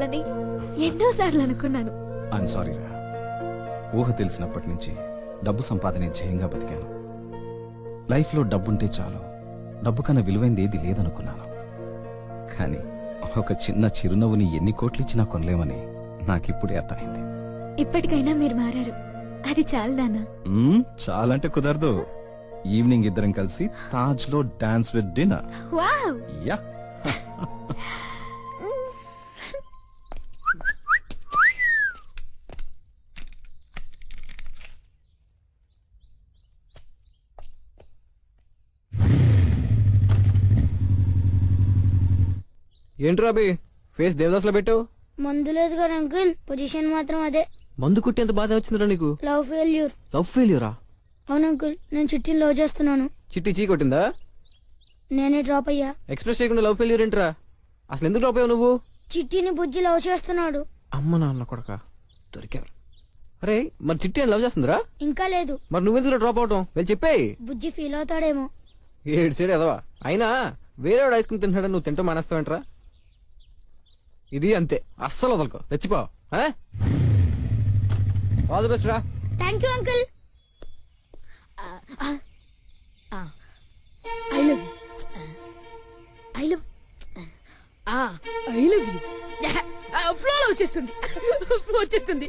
అని ఎన్నోసార్లు అనుకున్నాను. సారీ రా ఊహ తెలిసినప్పటి నుంచి డబ్బు సంపాదనే ధ్యేయంగా బతికాను. లైఫ్లో డబ్బుంటే చాలు. డబ్బు కన్నా విలువైంది ఏది లేదనుకున్నాను. కానీ ఒక చిన్న చిరునవ్వుని ఎన్ని కోట్లిచ్చినా కొనలేమని నాకిప్పుడే అర్థమైంది. ఇప్పటికైనా మీరు మారారు. అది చాలు నాన్న. మ్మ్, చాలంటే కుదరదు. ఈవినింగ్ ఇద్దరం కలిసి తాజ్లో dance with dinner. Wow! Ya. ఏంట్రా అభి ఫేస్ దేవదాస్లో పెట్టావు? మందు లేదు కదా అంకుల్ పొజిషన్ మాత్రం అదే. మందు కుట్టేంత బాధ వచ్చిందిరా నీకు? లవ్ ఫెయిల్యూర్ లవ్ ఫెయిల్యూరా అవును అంకుల్ నేను చిట్టిని లవ్ చేస్తున్నాను. చిట్టి చీ కొట్టిందా? నేనే డ్రాప్ అయ్యా. ఎక్స్ప్రెస్ చేయకుండా లవ్ ఫెయిల్యూర్ ఏంట్రా? అసలు ఎందుకు డ్రాప్ అయ్యావు నువ్వు? చిట్టిని బుజ్జి లవ్ చేస్తున్నాడు. అమ్మ నాన్న కొడక దొరికావు అరే మరి చిట్టి అని లవ్ చేస్తుందిరా? ఇంకా లేదు. మరి నువ్వెందుకు డ్రాప్ అవటం? వెళ్ళి చెప్పేయి. బుజ్జి ఫీల్ అవుతాడేమో. ఏడు సైడ్ ఎదవా? అయినా వేరే ఐస్ క్రీమ్ తింటాడని నువ్వు తింటూ మానేస్తావేంట్రా? ఇది అంతే. అస్సలు వదలకో. రెచ్చిపో ఆల్ ది బెస్ట్ రా. Thank you uncle I love I love I love you ఫ్లోలో వచ్చేస్తుంది. వచ్చేస్తుంది.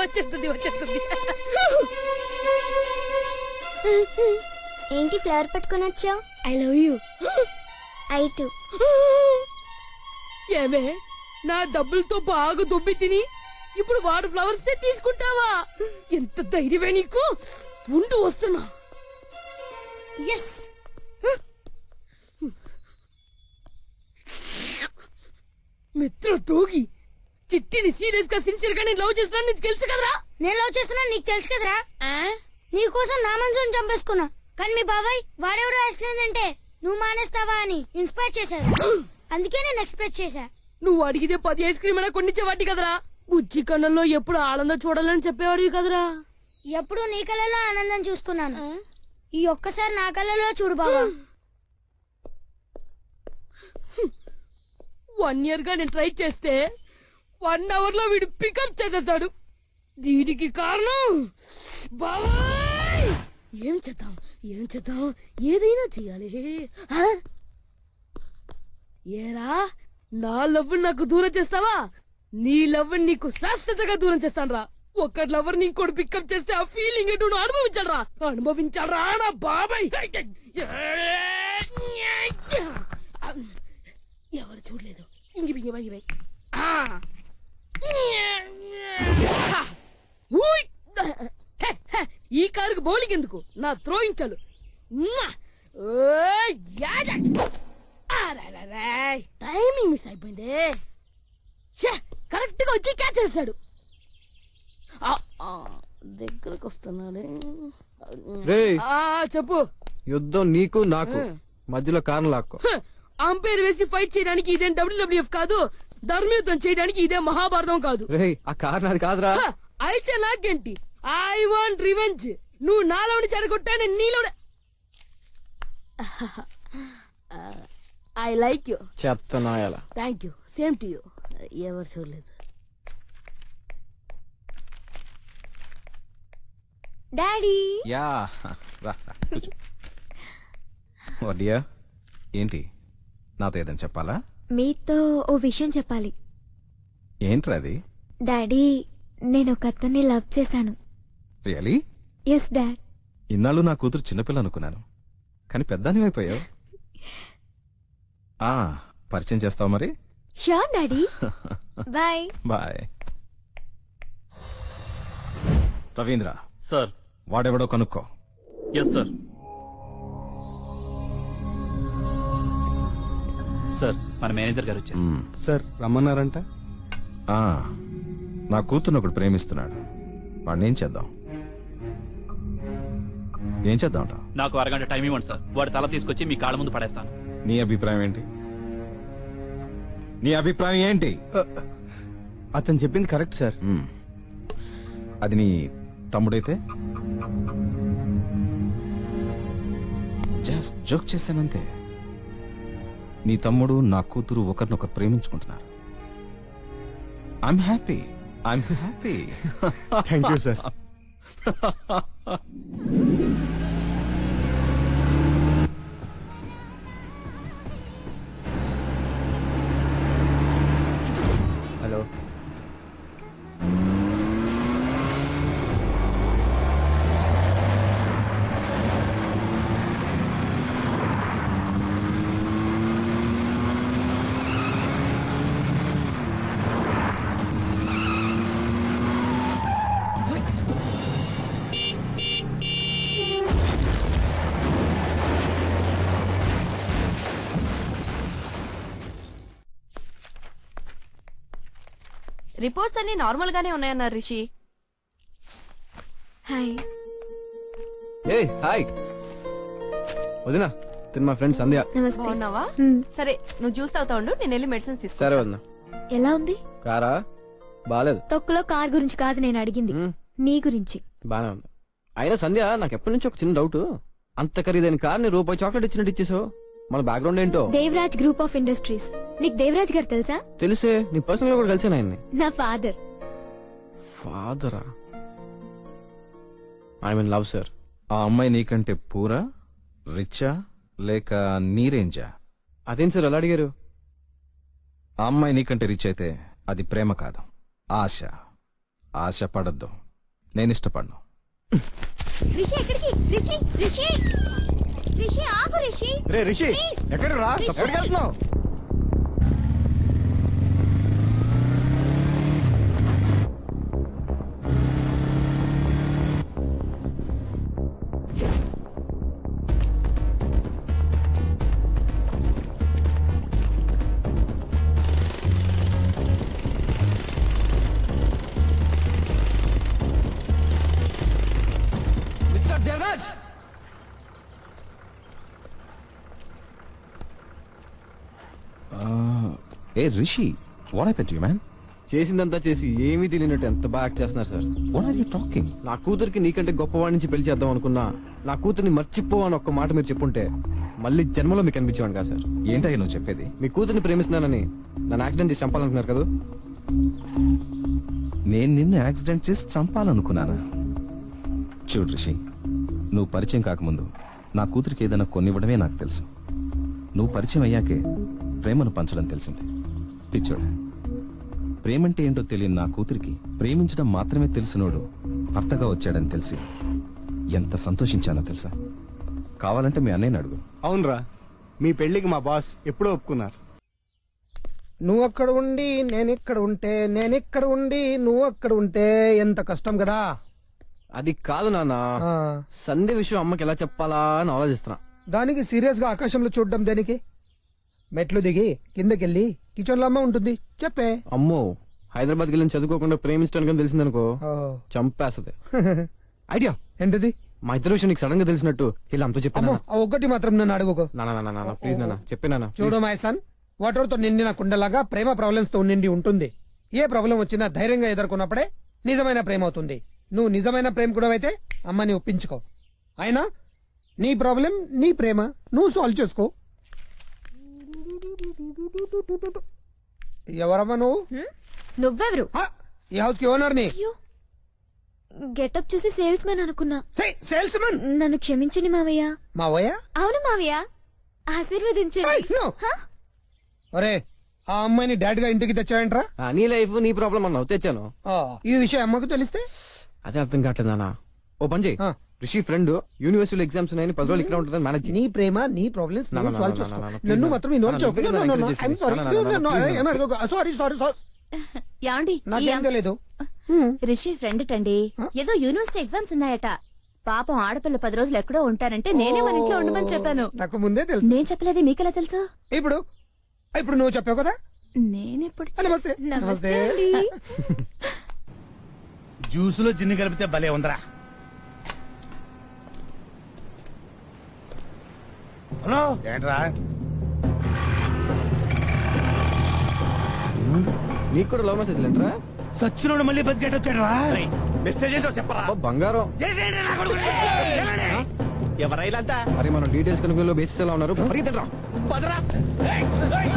వచ్చేస్తుంది వచ్చేస్తుంది. ఏంటి ఫ్లవర్ పట్టుకొని వచ్చావు? I love you I too ఏమే? నా డబ్బులతో బాగా దొబ్బి తిని ఇప్పుడు వాడు ఫ్లవర్స్ తే తీసుకుంటావా? ఎంత ధైర్యమే నీకు? ఉంటూ వస్తున్నా. ఎస్ మిత్ర తోగి చిట్టిని సీరియస్గా సిన్సియర్గా నేను లవ్ చేస్తున్నా నీకు తెలుసు కదరా? నేను లవ్ చేస్తున్నా నీకు తెలుసు కదరా? నీ కోసం నా మనసుని చంపేసుకున్నా. కానీ మీ బాబాయ్ వాడెవడో ఐస్ క్రీమ్ తింటే నువ్వు మానేస్తావా అని ఇన్స్పైర్ చేశారు. అందుకే నేను ఎక్స్ప్రెస్ చేశా. నువ్వు అడిగితే పది ఐస్ క్రీమ్ అయినా కొనిచ్చేవాటి కదరా. బుజ్జి కన్నంలో ఎప్పుడు ఆనందం చూడాలని చెప్పేవాడివి కదరా. ఎప్పుడు నీ కళ్ళలో ఆనందం చూసుకున్నాను. ఈ ఒక్కసారి నా కళ్ళలో చూడు బాబా వన్ ఇయర్గా నేను ట్రై చేస్తే వన్ అవర్లో వీడు పికప్ చేసేస్తాడు. దీనికి కారణం? బాబాయ్ ఏం చేద్దాం? ఏం చేద్దాం? ఏదైనా చెయ్యాలి ఆ? ఏరా? నా లవ్ నాకు దూరం చేస్తావా? నీ లవ్ నీకు శాశ్వతగా దూరం చేస్తాను రా ఒక్క లవర్ని ఇంకోటి పికప్ చేస్తే ఆ ఫీలింగ్ ఏంటో నువ్వు అనుభవించాలరా. అనుభవించాలరా నా బాబాయ్. ఎవరు చూడలేదు. ఇంగి బింగి బింగి బింగి. హె, హె, ఈ కారుకు బౌలింగ్ ఎందుకు? నా థ్రోయింగ్ టైమింగ్ మిస్ అయిపోయింది. కరెక్ట్గా వచ్చి క్యాచ్ చేశాడు. ఆ, దగ్గరకు వస్తున్నాడే రేయ్. ఆ, చెప్పు. యుద్ధం నీకు నాకు. మధ్యలో కారణం లాక్కో. అంపైర్ వేసి ఫైట్ చేయడానికి ఇదేం డబ్ల్యూడబ్ల్యూఎఫ్ కాదు ధర్మయుద్ధం చేయడానికి ఇదే మహాభారతం కాదు. రేయ్ ఆ కారణం అది కాదురా. హ, అయితే నాకేంటి? I want revenge. నువ్వు నాలోని చెడగొట్టా నేను నీలో ఐ లైక్ యూ చెత్త నాయాల thank you same to you ఎవరు చూడలేదు. Daddy yeah. రా డియర్ ఏంటి? నాతో ఏదైనా చెప్పాలా? మీతో ఓ విషయం చెప్పాలి. ఏంట్రా అది? డాడీ నేను ఒక అతన్ని లవ్ చేశాను. రియలీ ఎస్ డాడ్ ఇన్నాళ్ళు నా కూతురు చిన్నపిల్ల అనుకున్నాను. కానీ పెద్దాని అయిపోయావు ఆ పరిచయం చేస్తావు మరి? Sure daddy bye. Bye. Ravindra. Sir. వాడెవడో కనుక్కో. Yes sir. సార్ మన మేనేజర్ గారు వచ్చారు. మ్మ్. సార్ రమ్మన్నారంట? ఆ, నా కూతుర్ని ఒకడు ప్రేమిస్తున్నాడు. వాడిని ఏం చేద్దాం? ఏం చేద్దాం నాకు అరగంట టైం ఇవ్వండి సార్. వాడి తల తీసుకొచ్చి మీ కాళ్ళ ముందు పడేస్తాను. నీ అభిప్రాయం ఏంటి? నీ అభిప్రాయం ఏంటి? అతను చెప్పింది కరెక్ట్ సార్. అది నీ తమ్ముడైతే? Just joke చేశానంతే. నీ తమ్ముడు నా కూతురు ఒకరినొకరు ప్రేమించుకుంటున్నారు. I'm happy I'm happy thank you sir reports అన్ని నార్మల్ గానే ఉన్నాయన్నారు రిషి. హాయ్ ఏ హాయ్ వదినా తిన్న మా ఫ్రెండ్ సంధ్య. నమస్తే. బాగున్నావా? హ్మ్, సరే నువ్వు జ్యూస్ తాగుతా ఉండు నేను వెళ్ళి మెడిసిన్స్ తీసుకు సరే వదినా. ఎలా ఉంది? కారా? బాలేదు. తొక్కులో కార్ గురించి కాదు నేను అడిగింది. నీ గురించి. బానే ఉంది. అయినా సంధ్య నాకు ఎప్పటి నుంచి ఒక చిన్న డౌట్. అంత ఖరీదైన కార్ని రూపాయి చాక్లెట్ ఇచ్చినట్టు ఇచ్చేసావు. మన బ్యాక్గ్రౌండ్ ఏంటో? Devaraj group of industries. నీకు దేవరాజ్ గారు తెలుసా? తెలిసే నీ పర్సనల్గా కూడా కలిసాను ఆయన్ని. నా ఫాదర్ ఫాదరా ఐ మీన్ లవ్ సార్ ఆ అమ్మాయి నీకంటే పూరా రిచ్చా లేక నీరేంజా? అదేం సార్ ఎలా అడిగారు? ఆ అమ్మాయి నీకంటే రిచ్ అయితే అది ప్రేమ కాదు. ఆశ. ఆశ పడద్దు. నేను ఇష్టపడను. రిషి ఎక్కడికి? రిషి రిషి రిషి ఆగు రిషి. రే రిషి. ఎక్కడ రా. ఎక్కడికి వెళ్తున్నావు ఏ Rishi what happen to man చేసిందంతా చేసి ఏమీ తెలియనట్టు ఎంత బాగా చేస్తున్నారు sir. What are you talking నా కూతురికి నీకంటే గొప్పవాడి నుంచి పెళ్ళి చేద్దాం అనుకున్నా నా కూతుర్ని మర్చిపో అని ఒక్క మాట మీరు చెప్పుంటే మళ్ళీ జన్మలో మీకు అనిపించేవాడు కదా సార్. ఏంటయ్య నువ్వు చెప్పేది? మీ కూతుర్ని ప్రేమిస్తున్నానని నన్ను యాక్సిడెంట్ చేసి చంపాలనుకున్నారు కదా. నేను నిన్ను యాక్సిడెంట్ చేసి చంపాలనుకున్నానా? చూడు రిషి నువ్వు పరిచయం కాకముందు నా కూతురికి ఏదైనా కొనివ్వడమే నాకు తెలుసు. నువ్వు పరిచయం అయ్యాకే ప్రేమను పంచడం తెలిసింది. పిచ్చోడా ప్రేమంటే ఏంటో తెలియని నా కూతురికి ప్రేమించడం మాత్రమే తెలిసినోడు భర్తగా వచ్చాడని తెలిసి ఎంత సంతోషించానో తెలుసా? కావాలంటే మీ అన్నయ్యని అడుగు. అవునరా మీ పెళ్ళికి మా బాస్ ఎప్పుడో ఒప్పుకున్నారు. నువ్వు అక్కడ ఉండి నేను ఇక్కడ ఉంటే నేను ఇక్కడ ఉండి నువ్వు అక్కడ ఉంటే ఎంత కష్టం కదా? అది కాదు నాన్న. ఆ, సంధ్య విషయం అమ్మకి ఎలా చెప్పాలా అని ఆలోచిస్తున్నా. దానికి సీరియస్గా ఆకాశంలో చూడడం దేనికి? మెట్లు దిగి కిందకెళ్ళి కిచెన్లో అమ్మ ఉంటుంది. చెప్పే. అమ్మో హైదరాబాద్కి వెళ్ళి చదువుకోకుండా ప్రేమించడానికి తెలిసిందనుకో. చంపేస్తది. ఐడియా? ఏంటిది? మా ఇద్దరు విషయం నీకు సడన్గా తెలిసినట్టు ఇలా అంతా చెప్పాను ఒక్కటి మాత్రం నన్ను అడుగుకో. నాన్న ప్లీజ్ నాన్న చెప్పే నాన్న చూడు మై సన్ వాటర్తో నిండిన కుండలాగా ప్రేమ ప్రాబ్లమ్స్తో నిండి ఉంటుంది. ఏ ప్రాబ్లం వచ్చినా ధైర్యంగా ఎదుర్కొన్నప్పుడే నిజమైన ప్రేమ అవుతుంది. నువ్వు నిజమైన ప్రేమ కూడా అయితే అమ్మని ఒప్పించుకో. అయినా నీ ప్రాబ్లం నీ ప్రేమ నువ్వు సాల్వ్ చేసుకో. ఎవరమ్మా నువ్వు నువ్వెవరు ఈ హౌస్కి ఓనర్ని గెటప్ చూసి సేల్స్ మ్యాన్ అనుకున్నా సేల్స్ మ్యాన్ నన్ను క్షమించండి మావయ్య మావయ్య అవును మావయ్య ఆశీర్వదించండి అరే ఆ అమ్మాయిని డాడ్గా ఇంటికి తెచ్చావంట్రా నీ లైఫ్ నీ ప్రాబ్లం అన్నావు తెచ్చాను ఈ విషయం అమ్మకు తెలిస్తే అదే అర్థం కావట్లేదు నాన్న ఓ పని చేయి రిషి ఫ్రెండ్ యూనివర్సిటీ ఎగ్జామ్స్ ఉన్నాయని పది రోజులు ఇక్కడ ఉంటుంది మేనేజ్ నీ ప్రేమ నీ ప్రాబ్లమ్స్ నా, నా, నా, సాల్వ్ చేసుకో. నన్ను నా. మాత్రం చేసుకో please, నా. సారీ నా, నా, నా, నా, please, నా. సారీ సారీ సారీ యాండి నాకేం తెలియదు రిషి ఫ్రెండ్ టండి ఏదో యూనివర్సిటీ ఎగ్జామ్స్ ఉన్నాయట. పాపం ఆడపిల్ల పది రోజులు ఎక్కడో ఉంటానంటే నేనే మన ఇంట్లో ఉండమని చెప్పాను. నాకు ముందే తెలుసు. నేను చెప్పలేదే మీకెలా తెలుసు? ఇప్పుడు ఇప్పుడు నువ్వు చెప్పావు కదా? నేనెప్పుడు నమస్తే. నమస్తే అండి. జ్యూసులో జిన్ను కలిపితే భలే ఉందరా. హలో? ఏంట్రా? నీకు కూడా లవ్ మెసేజ్ లేంట్రా? సచ్చినోడు మళ్ళీ బతికేట వచ్చాడు మెసేజ్ ఏంటో చెప్పరా? బంగారం. చేసేయండి నా కొడుకుని. వెళ్ళండి. ఎవరైనా అరే మనం డీటెయిల్స్ కనుక బేసిస్ ఎలా ఉన్నారు? పదరా ఏయ్, ఏయ్,